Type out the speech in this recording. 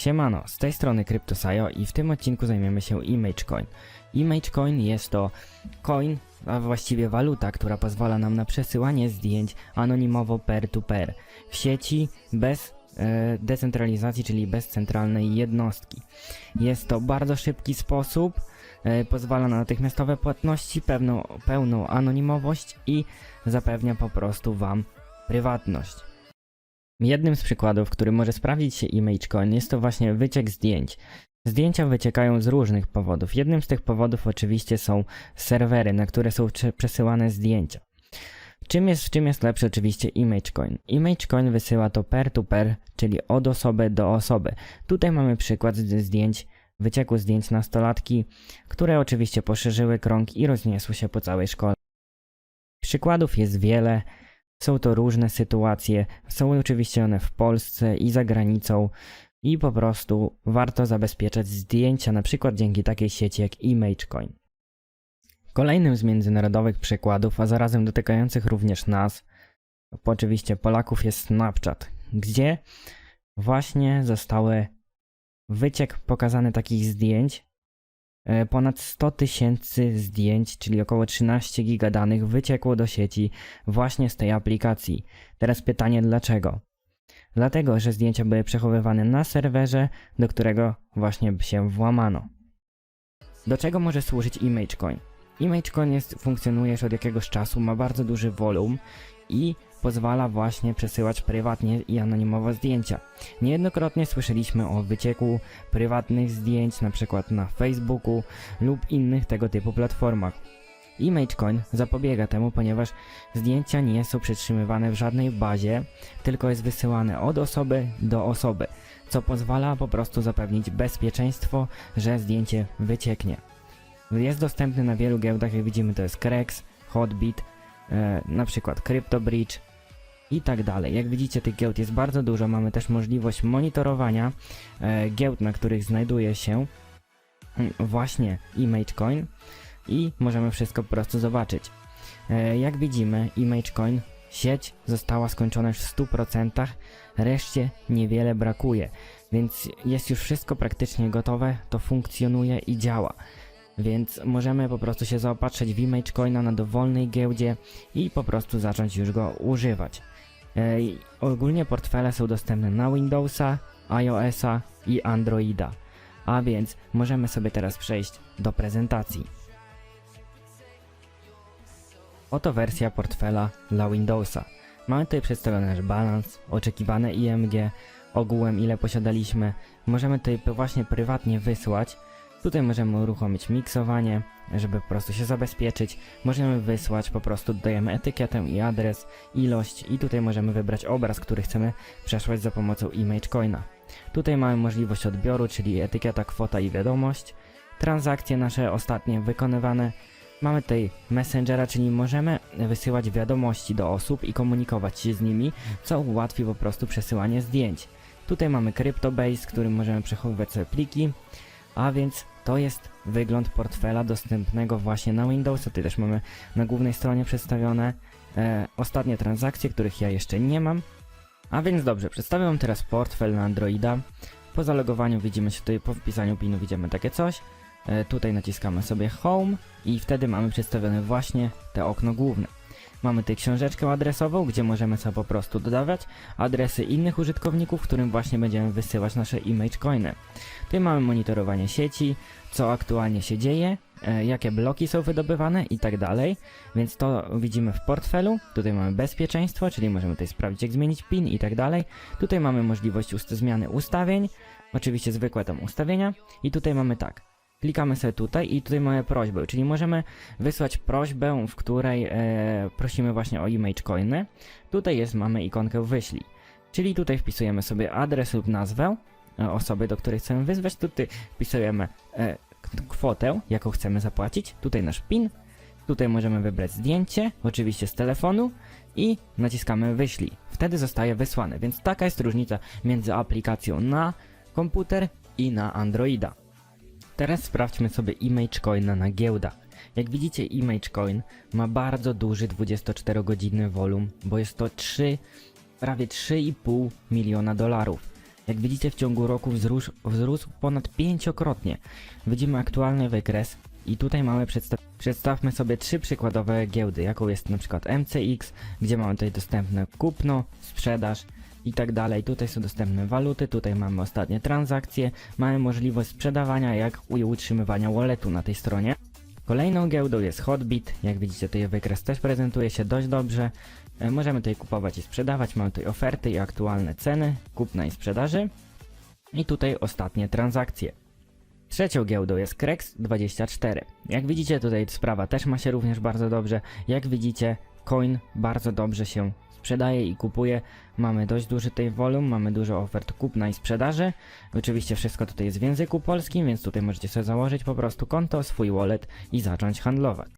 Siemano, z tej strony CryptoSajo i w tym odcinku zajmiemy się ImageCoin. ImageCoin jest to coin, a właściwie waluta, która pozwala nam na przesyłanie zdjęć anonimowo peer-to-peer w sieci bez e, decentralizacji, czyli bez centralnej jednostki. Jest to bardzo szybki sposób, e, pozwala na natychmiastowe płatności, pewną, pełną anonimowość i zapewnia po prostu Wam prywatność. Jednym z przykładów, który może sprawdzić się ImageCoin jest to właśnie wyciek zdjęć. Zdjęcia wyciekają z różnych powodów. Jednym z tych powodów oczywiście są serwery, na które są prze- przesyłane zdjęcia. Czym jest, czym jest lepszy oczywiście ImageCoin? ImageCoin wysyła to peer-to-peer, czyli od osoby do osoby. Tutaj mamy przykład zdjęć, wycieku zdjęć nastolatki, które oczywiście poszerzyły krąg i rozniosły się po całej szkole. Przykładów jest wiele, są to różne sytuacje, są oczywiście one w Polsce i za granicą i po prostu warto zabezpieczać zdjęcia na przykład dzięki takiej sieci jak ImageCoin. Kolejnym z międzynarodowych przykładów, a zarazem dotykających również nas, oczywiście Polaków jest Snapchat, gdzie właśnie zostały wyciek pokazany takich zdjęć, ponad 100 tysięcy zdjęć, czyli około 13 giga danych wyciekło do sieci właśnie z tej aplikacji. Teraz pytanie dlaczego? Dlatego, że zdjęcia były przechowywane na serwerze, do którego właśnie się włamano. Do czego może służyć ImageCoin? ImageCoin jest, funkcjonuje już od jakiegoś czasu, ma bardzo duży wolum i pozwala właśnie przesyłać prywatnie i anonimowo zdjęcia. Niejednokrotnie słyszeliśmy o wycieku prywatnych zdjęć, na przykład na Facebooku lub innych tego typu platformach. ImageCoin zapobiega temu, ponieważ zdjęcia nie są przetrzymywane w żadnej bazie, tylko jest wysyłane od osoby do osoby, co pozwala po prostu zapewnić bezpieczeństwo, że zdjęcie wycieknie. Jest dostępny na wielu giełdach, jak widzimy to jest Krex, Hotbit, e, na przykład CryptoBridge i tak dalej. Jak widzicie tych giełd jest bardzo dużo, mamy też możliwość monitorowania e, giełd, na których znajduje się mm, właśnie ImageCoin i możemy wszystko po prostu zobaczyć. E, Jak widzimy, ImageCoin, sieć została skończona już w 100%, reszcie niewiele brakuje, więc jest już wszystko praktycznie gotowe, to funkcjonuje i działa. Więc możemy po prostu się zaopatrzyć w ImageCoina na dowolnej giełdzie i po prostu zacząć już go używać. E, ogólnie portfele są dostępne na Windowsa, iOSa i Androida. A więc możemy sobie teraz przejść do prezentacji. Oto wersja portfela dla Windowsa. Mamy tutaj przedstawiony nasz balans, oczekiwane IMG, ogółem ile posiadaliśmy. Możemy tutaj właśnie prywatnie wysłać. Tutaj możemy uruchomić miksowanie, żeby po prostu się zabezpieczyć. Możemy wysłać, po prostu dodajemy etykietę i adres, ilość i tutaj możemy wybrać obraz, który chcemy przesłać za pomocą ImageCoina. Tutaj mamy możliwość odbioru, czyli etykieta, kwota i wiadomość. Transakcje nasze ostatnie wykonywane Mamy tutaj Messengera, czyli możemy wysyłać wiadomości do osób i komunikować się z nimi, co ułatwi po prostu przesyłanie zdjęć. Tutaj mamy CryptoBase, którym możemy przechowywać sobie pliki, a więc to jest wygląd portfela dostępnego właśnie na Windows. Tutaj też mamy na głównej stronie przedstawione e, ostatnie transakcje, których ja jeszcze nie mam. A więc dobrze, przedstawię Wam teraz portfel na Androida. Po zalogowaniu widzimy się tutaj, po wpisaniu pinu widzimy takie coś. E, tutaj naciskamy sobie Home i wtedy mamy przedstawione właśnie te okno główne. Mamy tutaj książeczkę adresową, gdzie możemy sobie po prostu dodawać adresy innych użytkowników, którym właśnie będziemy wysyłać nasze image coiny. Tutaj mamy monitorowanie sieci, co aktualnie się dzieje, e, jakie bloki są wydobywane i tak dalej, więc to widzimy w portfelu. Tutaj mamy bezpieczeństwo, czyli możemy tutaj sprawdzić jak zmienić PIN i tak dalej. Tutaj mamy możliwość ust- zmiany ustawień, oczywiście zwykłe tam ustawienia i tutaj mamy tak. Klikamy sobie tutaj i tutaj mamy prośbę, czyli możemy wysłać prośbę, w której e, prosimy właśnie o image coiny. Tutaj jest, mamy ikonkę wyślij. Czyli tutaj wpisujemy sobie adres lub nazwę e, osoby, do której chcemy wyzwać. Tutaj wpisujemy e, kwotę, jaką chcemy zapłacić. Tutaj nasz PIN. Tutaj możemy wybrać zdjęcie, oczywiście z telefonu i naciskamy wyślij. Wtedy zostaje wysłane, więc taka jest różnica między aplikacją na komputer i na Androida. Teraz sprawdźmy sobie ImageCoina na giełdach. Jak widzicie ImageCoin ma bardzo duży 24-godzinny wolum, bo jest to 3, prawie 3,5 miliona dolarów. Jak widzicie w ciągu roku wzrósł, wzrósł ponad pięciokrotnie. Widzimy aktualny wykres i tutaj mamy przedstaw przedstawmy sobie trzy przykładowe giełdy, jaką jest na przykład MCX, gdzie mamy tutaj dostępne kupno, sprzedaż i tak dalej. Tutaj są dostępne waluty, tutaj mamy ostatnie transakcje, mamy możliwość sprzedawania jak i utrzymywania walletu na tej stronie. Kolejną giełdą jest Hotbit, jak widzicie tutaj wykres też prezentuje się dość dobrze. E, Możemy tutaj kupować i sprzedawać, mamy tutaj oferty i aktualne ceny, kupna i sprzedaży. I tutaj ostatnie transakcje. Trzecią giełdą jest Krex24. Jak widzicie tutaj sprawa też ma się również bardzo dobrze. Jak widzicie coin bardzo dobrze się sprzedaje i kupuje. Mamy dość duży tej wolum, mamy dużo ofert kupna i sprzedaży. Oczywiście wszystko tutaj jest w języku polskim, więc tutaj możecie sobie założyć po prostu konto, swój wallet i zacząć handlować.